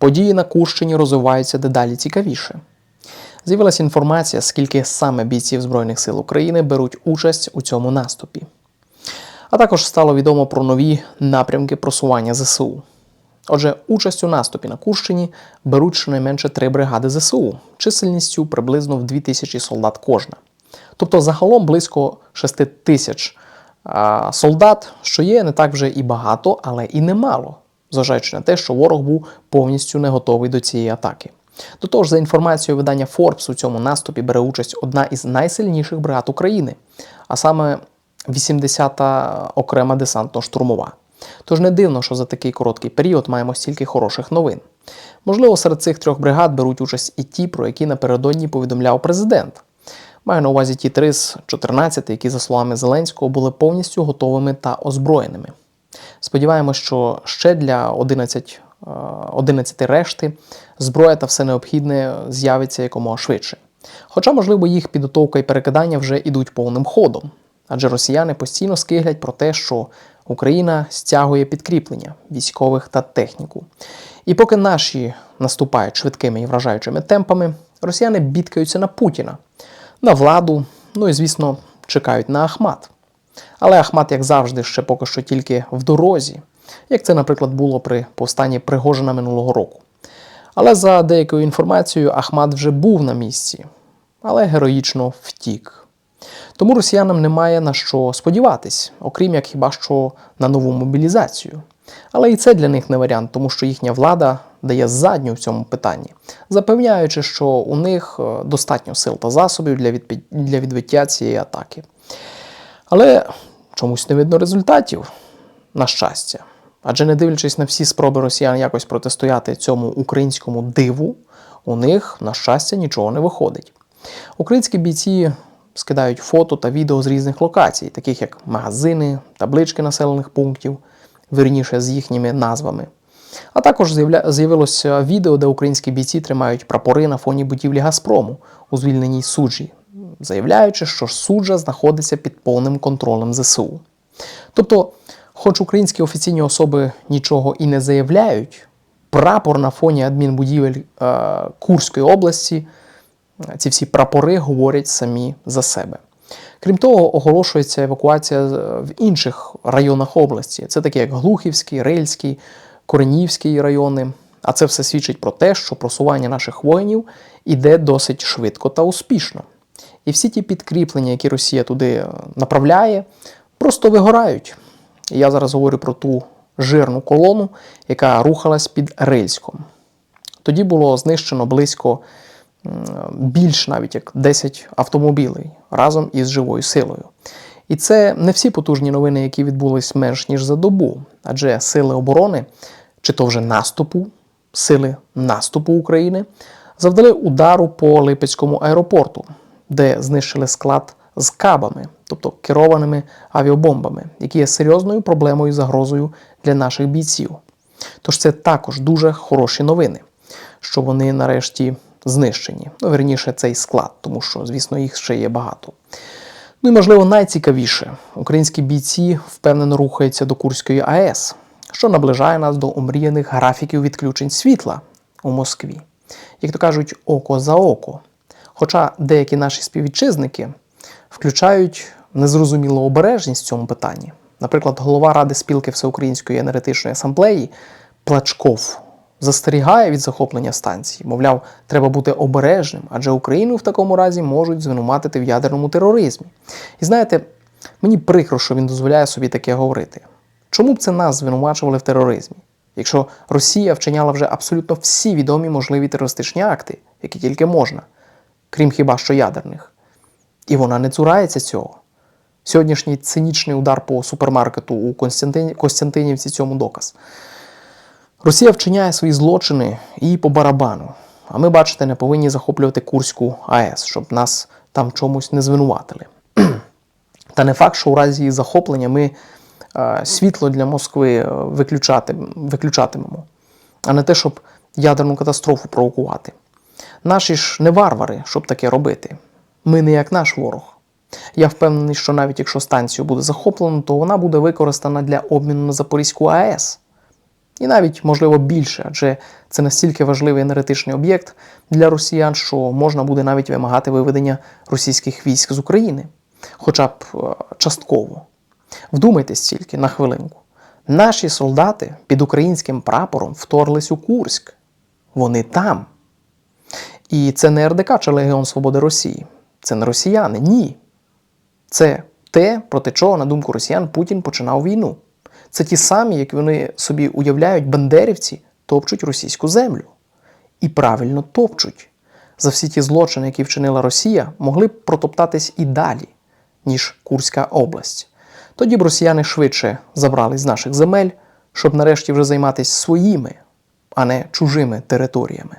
Події на Курщині розвиваються дедалі цікавіше. З'явилася інформація, скільки саме бійців Збройних сил України беруть участь у цьому наступі. А також стало відомо про нові напрямки просування ЗСУ. Отже, участь у наступі на Курщині беруть щонайменше три бригади ЗСУ, чисельністю приблизно в 2000 солдат кожна. Тобто загалом близько 6 тисяч солдат, що є не так вже і багато, але і немало, зважаючи на те, що ворог був повністю не готовий до цієї атаки. До того ж, за інформацією видання Forbes, у цьому наступі бере участь одна із найсильніших бригад України, а саме 80-та окрема десантно-штурмова. Тож не дивно, що за такий короткий період маємо стільки хороших новин. Можливо, серед цих трьох бригад беруть участь і ті, про які напередодні повідомляв президент. Маю на увазі ті три з 14, які, за словами Зеленського, були повністю готовими та озброєними. Сподіваємось, що ще для 11, е, 11 решти зброя та все необхідне з'явиться якомога швидше. Хоча, можливо, їх підготовка і перекидання вже йдуть повним ходом, адже росіяни постійно скиглять про те, що Україна стягує підкріплення військових та техніку. І поки наші наступають швидкими і вражаючими темпами, росіяни бідкаються на Путіна, на владу, ну і, звісно, чекають на Ахмат. Але Ахмат, як завжди, ще поки що тільки в дорозі, як це, наприклад, було при повстанні Пригожина минулого року. Але за деякою інформацією, Ахмат вже був на місці, але героїчно втік. Тому росіянам немає на що сподіватись, окрім як хіба що на нову мобілізацію. Але і це для них не варіант, тому що їхня влада дає задню в цьому питанні, запевняючи, що у них е, достатньо сил та засобів для, для відбиття цієї атаки. Але чомусь не видно результатів, на щастя. Адже не дивлячись на всі спроби росіян якось протистояти цьому українському диву, у них, на щастя, нічого не виходить. Українські бійці скидають фото та відео з різних локацій, таких як магазини, таблички населених пунктів, вірніше з їхніми назвами. А також з'явилося відео, де українські бійці тримають прапори на фоні будівлі Газпрому у звільненій суджі, заявляючи, що суджа знаходиться під повним контролем ЗСУ. Тобто, хоч українські офіційні особи нічого і не заявляють, прапор на фоні адмінбудівель е, Курської області, е, ці всі прапори говорять самі за себе. Крім того, оголошується евакуація в інших районах області. Це такі як Глухівський, Рильський, Коренівський райони. А це все свідчить про те, що просування наших воїнів іде досить швидко та успішно. І всі ті підкріплення, які Росія туди е, направляє, просто вигорають. Я зараз говорю про ту жирну колону, яка рухалась під Рильськом. Тоді було знищено близько більш навіть як 10 автомобілей разом із живою силою. І це не всі потужні новини, які відбулись менш ніж за добу, адже сили оборони, чи то вже наступу, сили наступу України, завдали удару по Липецькому аеропорту, де знищили склад з кабами, тобто керованими авіабомбами, які є серйозною проблемою і загрозою для наших бійців. Тож це також дуже хороші новини, що вони нарешті знищені. Ну, верніше, цей склад, тому що, звісно, їх ще є багато. Ну і можливо найцікавіше, українські бійці впевнено рухаються до Курської АЕС, що наближає нас до омріяних графіків відключень світла у Москві. Як то кажуть, око за око. Хоча деякі наші співвітчизники включають незрозумілу обережність в цьому питанні. Наприклад, голова Ради спілки Всеукраїнської енергетичної асамблеї Плачков застерігає від захоплення станції. Мовляв, треба бути обережним, адже Україну в такому разі можуть звинуватити в ядерному тероризмі. І знаєте, мені прикро, що він дозволяє собі таке говорити. Чому б це нас звинувачували в тероризмі? Якщо Росія вчиняла вже абсолютно всі відомі можливі терористичні акти, які тільки можна, крім хіба що ядерних. І вона не цурається цього. Сьогоднішній цинічний удар по супермаркету у. Костянтинівці цьому доказ. Росія вчиняє свої злочини і по барабану. А ми, бачите, не повинні захоплювати Курську АЕС, щоб нас там чомусь не звинуватили. Та не факт, що у разі захоплення ми е, світло для Москви е, виключати, виключатимемо, а не те, щоб ядерну катастрофу провокувати. Наші ж не варвари, щоб таке робити. Ми не як наш ворог. Я впевнений, що навіть якщо станцію буде захоплено, то вона буде використана для обміну на Запорізьку АЕС. І навіть, можливо, більше, адже це настільки важливий енергетичний об'єкт для росіян, що можна буде навіть вимагати виведення російських військ з України, хоча б е, частково. Вдумайтесь тільки на хвилинку. Наші солдати під українським прапором вторглись у Курськ. Вони там. І це не РДК чи Легіон Свободи Росії. Це не росіяни, ні. Це те, проти чого, на думку росіян, Путін починав війну. Це ті самі, як вони собі уявляють, бандерівці топчуть російську землю. І правильно топчуть. За всі ті злочини, які вчинила Росія, могли б протоптатись і далі, ніж Курська область. Тоді б росіяни швидше забрали з наших земель, щоб нарешті вже займатися своїми, а не чужими територіями.